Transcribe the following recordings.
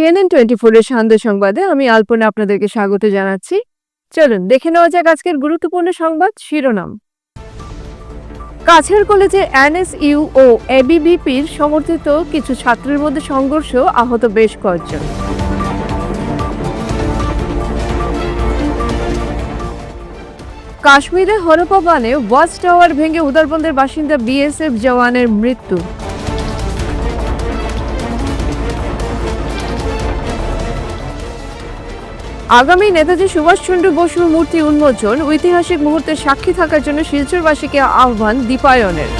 CNN twenty ফোরের সান্ধ্য সংবাদে আমি আলপনা আপনাদেরকে স্বাগত জানাচ্ছি। চলুন, দেখে নেওয়া যাক আজকের গুরুত্বপূর্ণ সংবাদ শিরোনাম। কাছের কলেজে এনএসইউ ও এবিবিপির সমর্থিত কিছু ছাত্রের মধ্যে সংঘর্ষ আহত বেশ কয়েকজন। কাশ্মীরে হরপা বানে ওয়াচ টাওয়ার ভেঙে উদারবন্দের বাসিন্দা বিএসএফ জওয়ানের মৃত্যু। আগামী নেতাজি সুভাষচন্দ্র বসুর মূর্তি উন্মোচন ঐতিহাসিক মুহূর্তের সাক্ষী থাকার জন্য শিলচরবাসীকে আহ্বান দীপায়নের।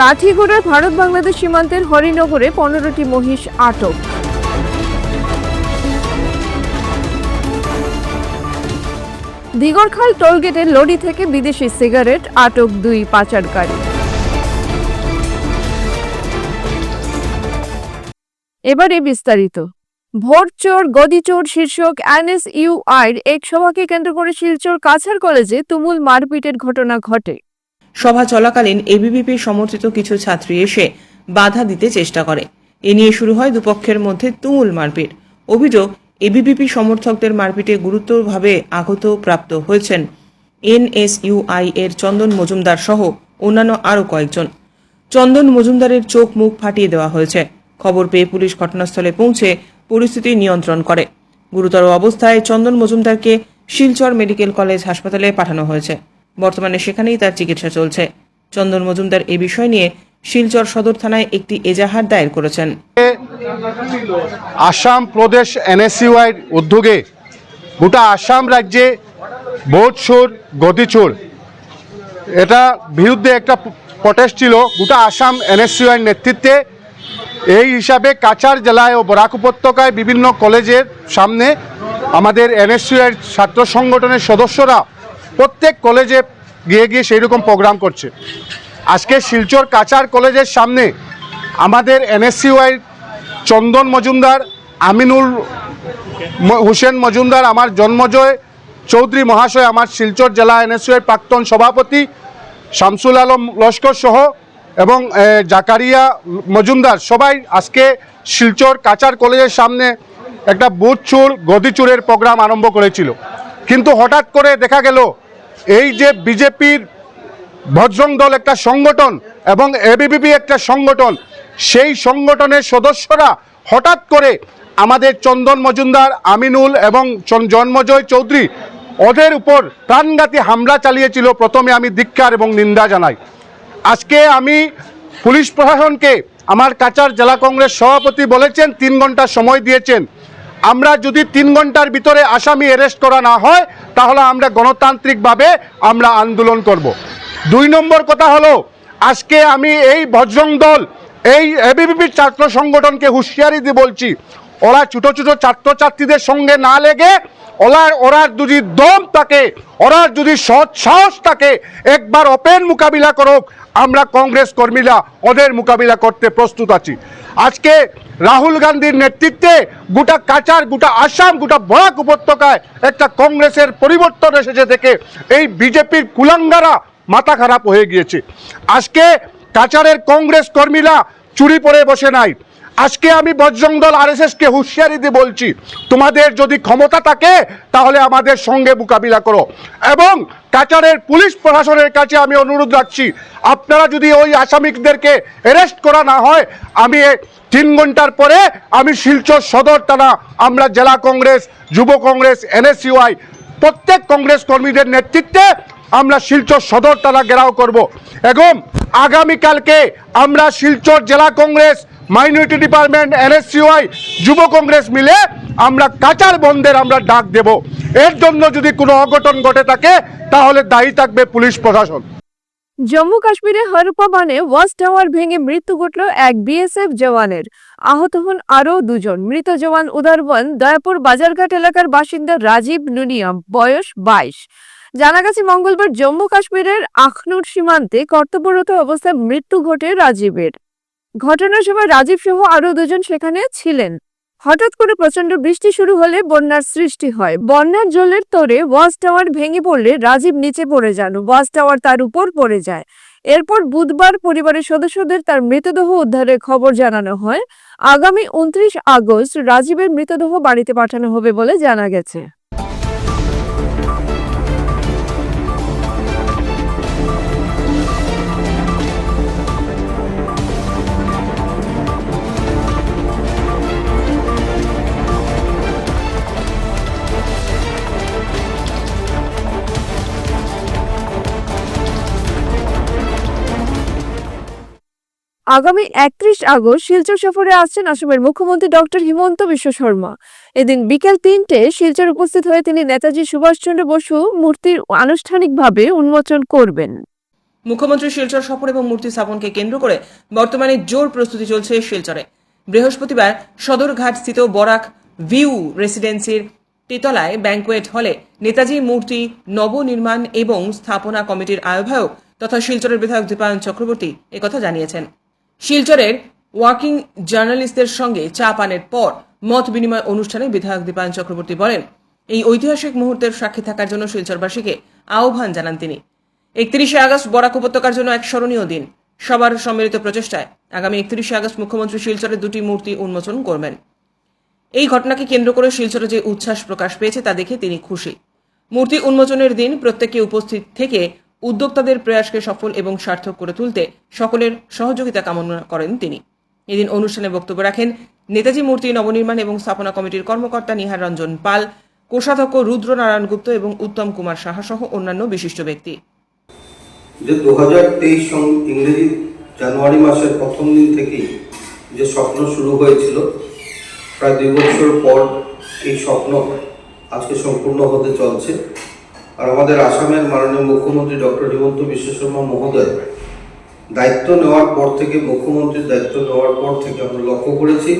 কাঠিগড়ার ভারত বাংলাদেশ সীমান্তের হরিনগরে পনেরোটি মহিষ আটক। দিগরখাল টোলগেটের লরি থেকে বিদেশি সিগারেট, আটক দুই পাচারকারী। এবারে বিস্তারিত। ভোটচোর গদিচোর শীর্ষক এনএসইউআইর এক সভাকে কেন্দ্র করে শিলচর কাছার কলেজে তুমুল মারপিটের ঘটনা ঘটে। সভা চলাকালীন এবিভিপি সমর্থিত কিছু ছাত্রী এসে বাধা দিতে চেষ্টা করে। এ নিয়ে শুরু হয় দুপক্ষের মধ্যে তুমুল মারপিট। অভিযোগ, এবিভিপি সমর্থকদের মারপিটে গুরুতরভাবে আহত প্রাপ্ত হয়েছেন এনএসইউআই এর চন্দন মজুমদার সহ অন্যান্য আরও কয়েকজন। চন্দন মজুমদারের চোখ মুখ ফাটিয়ে দেওয়া হয়েছে। খবর পেয়ে পুলিশ ঘটনাস্থলে পৌঁছে পরিস্থিতি নিয়ন্ত্রণ করে। গুরুতর অবস্থায় চন্দন মজুমদারকে শিলচর মেডিকেল কলেজ হাসপাতালে পাঠানো হয়েছে। বর্তমানে সেখানেই তার চিকিৎসা চলছে। চন্দন মজুমদার এ বিষয় নিয়ে শিলচর সদর থানায় একটি এজাহার দায়ের করেছেন। আসাম প্রদেশ এনএসইউআইয়ের উদ্যোগে গোটা আসাম রাজ্যে ভোট চোর গতিচোর এটা বিরুদ্ধে একটা প্রটেস্ট ছিল। গোটা আসাম এনএসইউআইয়ের নেতৃত্বে এই হিসাবে কাছাড় জেলায় ও বরাক উপত্যকায় বিভিন্ন কলেজের সামনে আমাদের এনএসইউআইয়ের ছাত্র সংগঠনের সদস্যরা প্রত্যেক কলেজে গিয়ে গিয়ে সেই রকম প্রোগ্রাম করছে। আজকে শিলচর কাছাড় কলেজের সামনে আমাদের এনএসইউআই চন্দন মজুমদার, আমিনুল হোসেন মজুমদার, আমার জন্মজয় চৌধুরী মহাশয়, আমার শিলচর জেলা এনএসইউআই প্রাক্তন সভাপতি শামসুল আলম লস্কর সহ এবং জাকারিয়া, মজুমদার সবাই আজকে শিলচর কাচার কলেজের সামনে একটা বুথ চুর গদিচুরের প্রোগ্রাম আরম্ভ করেছিল। কিন্তু হঠাৎ করে দেখা গেল, এই যে বিজেপির বজরং দল একটা সংগঠন এবং এবিবিপি একটা সংগঠন, সেই সংগঠনের সদস্যরা হঠাৎ করে আমাদের চন্দন মজুমদার, আমিনুল এবং জন্মজয় চৌধুরী ওদের উপর প্রাণঘাতী হামলা চালিয়েছিল। প্রথমে আমি ধিক্কার এবং নিন্দা জানাই। আজকে আমি পুলিশ প্রশাসনকে আমার কাচার জেলা কংগ্রেস সভাপতি বলেছেন, তিন ঘণ্টা সময় দিয়েছেন। আমরা যদি তিন ঘণ্টার ভিতরে আসামি অ্যারেস্ট করা না হয়, তাহলে আমরা গণতান্ত্রিকভাবে আমরা আন্দোলন করব। দুই নম্বর কথা হলো, আজকে আমি এই বজরং দল, এই এবিবিপির ছাত্র সংগঠনকে হুঁশিয়ারি দিয়ে বলছি ওরা ছোটো ছোটো ছাত্রছাত্রীদের সঙ্গে না লেগে ওলার, ওরার যদি দম থাকে ওরা যদি সৎ সাহস থাকে, একবার ওপেন মোকাবিলা করুক, আমরা কংগ্রেস কর্মীরা ওদের মোকাবিলা করতে প্রস্তুত আছি। আজকে রাহুল গান্ধীর নেতৃত্বে গোটা কাচার গোটা আসাম, গোটা বরাক উপত্যকায় একটা কংগ্রেসের পরিবর্তন এসেছে থেকে এই বিজেপির কুলাঙ্গারা মাথা খারাপ হয়ে গিয়েছে। আজকে কাচারের কংগ্রেস কর্মীরা চুরি পরে বসে নাই। আজকে আমি বজরং দল আর কে হুঁশিয়ারি দিয়ে বলছি, তোমাদের যদি ক্ষমতা থাকে, তাহলে আমাদের সঙ্গে মোকাবিলা করো। এবং কাচারের পুলিশ প্রশাসনের কাছে আমি অনুরোধ রাখছি, আপনারা যদি ওই আসামিকদেরকে অ্যারেস্ট করা না হয়, আমি তিন ঘণ্টার পরে আমি শিলচর সদর থানা, আমরা জেলা কংগ্রেস, যুব কংগ্রেস, এনএসইউআই, প্রত্যেক কংগ্রেস কর্মীদের নেতৃত্বে আমরা শিলচর সদর থানা ঘেরাও করব। এবং আগামীকালকে আমরা শিলচর জেলা কংগ্রেস মাইনরিটি ডিপার্টমেন্ট এনএসসিওআই যুব কংগ্রেস মিলে আমরা কাচার বন্ধের আমরা ডাক দেব। এর জন্য যদি কোনো অঘটন ঘটে থাকে, তাহলে দায়ী থাকবে পুলিশ প্রশাসন। জম্মু কাশ্মীরে হরপা বানে ওয়াচ টাওয়ার ভেঙে মৃত্যু ঘটল এক বিএসএফ জওয়ানের। আহত হন আরও দুজন। মৃত জওয়ান উদারবন, দয়াপুর বাজারঘাট এলাকার বাসিন্দা রাজীব নুনিয়াম, বয়স বাইশ। জানা গেছে মঙ্গলবার জম্মু কাশ্মীরের আখনুর সীমান্তে কর্তব্যরত অবস্থায় মৃত্যু ঘটে রাজীবের। ঘটনার সময় রাজীব সহ আরও দুজন সেখানে ছিলেন। হঠাৎ করে প্রচণ্ড বৃষ্টি শুরু হলে বন্যার সৃষ্টি হয়। বন্যার জলের তোরে ওয়াচ টাওয়ার ভেঙে পড়লে রাজীব নিচে পড়ে যান। ওয়াচ টাওয়ার তার উপর পড়ে যায়। এরপর বুধবার পরিবারের সদস্যদের তার মৃতদেহ উদ্ধারের খবর জানানো হয়। আগামী উনত্রিশ আগস্ট রাজীবের মৃতদেহ বাড়িতে পাঠানো হবে বলে জানা গেছে। আগামী একত্রিশ আগস্ট শিলচর সফরে আসছেন আসামের মুখ্যমন্ত্রী ডক্টর হিমন্ত বিশ্ব শর্মা। এদিন বিকেল তিনটে শিলচর উপস্থিত হয়ে তিনি নেতাজি সুভাষচন্দ্র বসু মূর্তির আনুষ্ঠানিকভাবে উন্মোচন করবেন। মুখ্যমন্ত্রী শিলচর সফর এবং মূর্তি স্থাপনকে কেন্দ্র করে বর্তমানে জোর প্রস্তুতি চলছে শিলচরে। বৃহস্পতিবার সদরঘাট স্থিত বরাক ভিউ রেসিডেন্সির তেতলায় ব্যাংকোয়েট হলে নেতাজি মূর্তি নবনির্মাণ এবং স্থাপনা কমিটির আহ্বায়ক তথা শিলচরের বিধায়ক দীপায়ন চক্রবর্তী একথা জানিয়েছেন। শিলচরের ওয়ার্কিং জার্নালিস্টদের সঙ্গে চা পানের পর মত বিনিময় অনুষ্ঠানে বিধায়ক দীপায়ন চক্রবর্তী বলেন, এই ঐতিহাসিক মুহূর্তের সাক্ষী থাকার জন্য শিলচরবাসীকে আহ্বান জানান তিনি। একত্রিশে আগস্ট বরাক উপত্যকার জন্য এক স্মরণীয় দিন। সবার সম্মিলিত প্রচেষ্টায় আগামী একত্রিশে আগস্ট মুখ্যমন্ত্রী শিলচরে দুটি মূর্তি উন্মোচন করবেন। এই ঘটনাকে কেন্দ্র করে শিলচরে যে উচ্ছ্বাস প্রকাশ পেয়েছে তা দেখে তিনি খুশি। মূর্তি উন্মোচনের দিন প্রত্যেকে উপস্থিত থেকে উদ্যোক্তাদের প্রয়াসকে সফল এবং সার্থক করে তুলতে সকলের সহযোগিতা কামনা করেন তিনি। এদিন অনুষ্ঠানে বক্তব্য রাখেন নেতাজি মূর্তি নবনির্মাণ এবং স্থাপনা কমিটির কর্মকর্তা নিহার রঞ্জন পাল, কোষাধ্যক্ষ রুদ্রনারায়ণ গুপ্ত এবং উত্তম কুমার সাহা সহ অন্যান্য বিশিষ্ট ব্যক্তি। যে দু হাজার তেইশ ইংরেজি জানুয়ারি মাসের প্রথম দিন থেকেই যে স্বপ্ন শুরু হয়েছিল, প্রায় দুই বছর পর এই স্বপ্ন আজকে সম্পূর্ণ হতে চলছে। আর আমাদের আসামের মাননীয় মুখ্যমন্ত্রী ডক্টর হিমন্ত বিশ্ব শর্মা মহোদয় দায়িত্ব নেওয়ার পর থেকে, মুখ্যমন্ত্রীর দায়িত্ব নেওয়ার পর থেকে আমরা লক্ষ্য করেছি,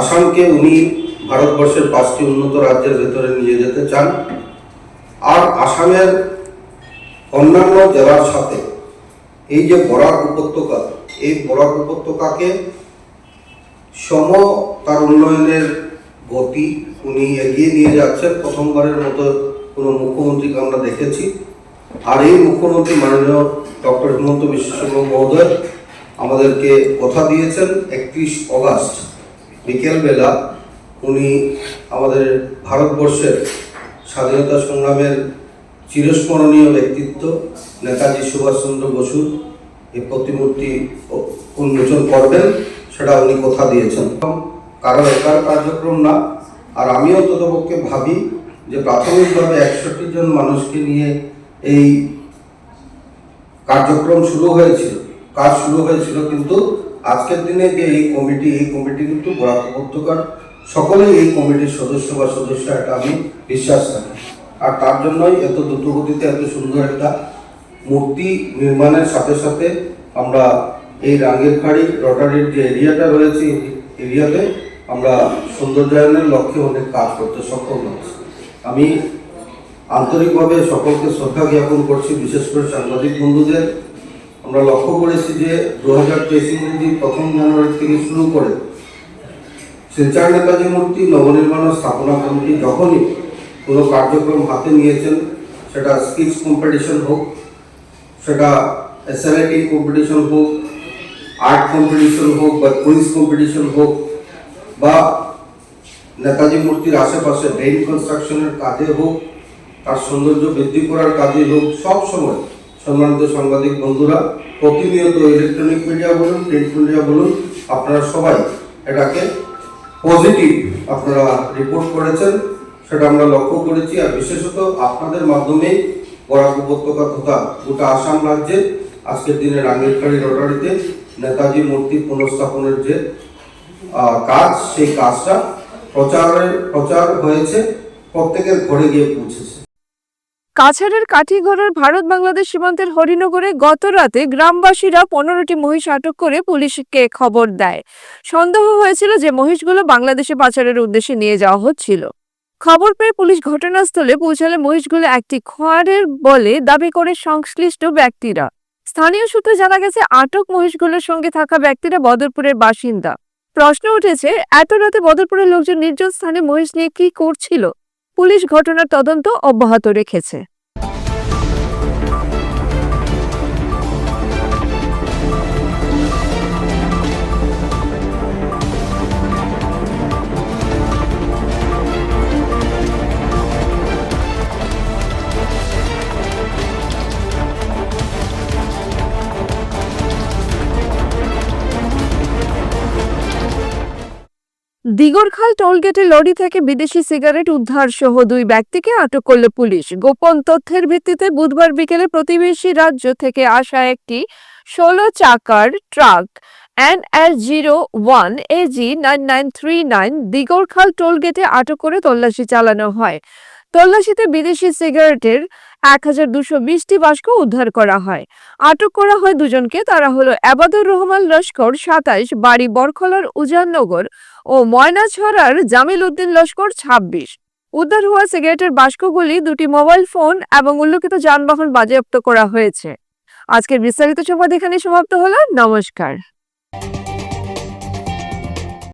আসামকে উনি ভারতবর্ষের পাঁচটি উন্নত রাজ্যের ভেতরে নিয়ে যেতে চান। আর আসামের অন্যান্য জেলার সাথে এই যে বরাক উপত্যকা, এই বরাক উপত্যকাকে সম তার উন্নয়নের গতি উনি এগিয়ে নিয়ে যাচ্ছেন। প্রথমবারের মতো কোনো মুখ্যমন্ত্রীকে আমরা দেখেছি। আর এই মুখ্যমন্ত্রী মাননীয় ডক্টর হিমন্ত বিশ্ব শর্মা মহোদয় আমাদেরকে কথা দিয়েছেন একত্রিশ অগাস্ট বিকেলবেলা। উনি আমাদের ভারতবর্ষের স্বাধীনতা সংগ্রামের চিরস্মরণীয় ব্যক্তিত্ব, নেতাজি সুভাষচন্দ্র বসুর এই প্রতিমূর্তি উন্মোচন করবেন, সেটা উনি কথা দিয়েছেন। কারণ একার কার্যক্রম না, আর আমিও ততপক্ষে ভাবি যে প্রাথমিকভাবে একষট্টি জন মানুষকে নিয়ে এই কার্যক্রম শুরু হয়েছিল, কাজ শুরু হয়েছিল কিন্তু আজকের দিনে যে এই কমিটি এই কমিটি কিন্তু বরাক উপত্যকার সকলেই এই কমিটির সদস্য বা সদস্য, এটা আমি বিশ্বাস রাখি আর তার জন্যই এত দ্রুতগতিতে এত সুন্দর একটা মূর্তি নির্মাণের সাথে সাথে আমরা এই রাঙ্গের খাড়ি রটারির যে এরিয়াটা রয়েছে এরিয়াতে আমরা সৌন্দর্যায়নের লক্ষ্যে অনেক কাজ করতে সক্ষম হয়েছি। আমি আন্তরিকভাবে সকলকে শ্রদ্ধা জ্ঞাপন করছি, বিশেষ করে সাংবাদিক বন্ধুদের। আমরা লক্ষ্য করেছি যে দু হাজার তেইশ ইংরেজি প্রথম জানুয়ারি থেকে শুরু করে শিলচর নেতাজি মূর্তি, নবনির্মাণ স্থাপনা কমিটি যখনই কোনো কার্যক্রম হাতে নিয়েছেন, সেটা স্কিচ কম্পিটিশন হোক, সেটা এসএলআইটি কম্পিটিশন হোক, আর্ট কম্পিটিশন হোক বা কুইজ কম্পিটিশন হোক বা নেতাজি মূর্তির আশেপাশে ড্রেন কনস্ট্রাকশনের কাজে হোক, তার সৌন্দর্য বৃদ্ধি করার কাজে হোক, সব সময় সম্মানিত সাংবাদিক বন্ধুরা, প্রতিনিয়ত ইলেকট্রনিক মিডিয়া বলুন প্রিন্ট মিডিয়া বলুন, আপনারা সবাই এটাকে পজিটিভ আপনারা রিপোর্ট করেছেন, সেটা আমরা লক্ষ্য করেছি। আর বিশেষত আপনাদের মাধ্যমে বরাক উপত্যকা তথা গোটা আসাম রাজ্যে আজকের দিনে রাঙ্গিরখাড়ি রোটারিতে নেতাজি মূর্তি পুনঃস্থাপনের যে কাজ, সেই কাজটা প্রচারের প্রচার হয়েছে, প্রত্যেকের ঘরে গিয়ে পৌঁছেছে। কাছাড়ের কাঠিগড়ার ভারত বাংলাদেশ সীমান্তের হরিনগরে গত রাতে গ্রামবাসীরা পনেরোটি মহিষ আটক করে পুলিশকে খবর দেয়। সন্দেহ হয়েছিল যে মহিষগুলো বাংলাদেশে পাচারের উদ্দেশ্যে নিয়ে যাওয়া হচ্ছিল। খবর পেয়ে পুলিশ ঘটনাস্থলে পৌঁছালে মহিষগুলো একটি খোয়ারের বলে দাবি করে সংশ্লিষ্ট ব্যক্তিরা। স্থানীয় সূত্রে জানা গেছে, আটক মহিষগুলোর সঙ্গে থাকা ব্যক্তিরা বদরপুরের বাসিন্দা। প্রশ্ন উঠেছে, এত রাতে বদরপুরের লোকজন নির্জন স্থানে মহিষ নিয়ে কি করছিল? পুলিশ ঘটনার তদন্ত অব্যাহত রেখেছে। দিগরখাল টোলগেটে লরি থেকে বিদেশি সিগারেট উদ্ধার সহ দুই ব্যক্তিকে আটক করল পুলিশ। গোপন তথ্যের ভিত্তিতে বুধবার বিকেলে প্রতিবেশী রাজ্য থেকে আসা একটি ষোলো চাকার truck N S zero one AG nine nine three nine Digarkhal টোলগেটে আটক করে তল্লাশি চালানো হয়। তল্লাশিতে বিদেশি সিগারেটের এক হাজার দুশো বিশটি বাস্ক উদ্ধার করা হয়। আটক করা হয় দুজনকে, তারা হলো আবাদুর রহমান লস্কর, সাতাইশ, বাড়ি বরখলার উজাননগর ও ময়নাছড়ার জামিল উদ্দিন লস্কর ছাব্বিশ। উদ্ধার হওয়া সিগারেটের বাস্কগুলি দুটি মোবাইল ফোন এবং উল্লেখিত যানবাহন বাজেয়াপ্ত করা হয়েছে। আজকের বিস্তারিত সংবাদ এখানে সমাপ্ত হলো। নমস্কার।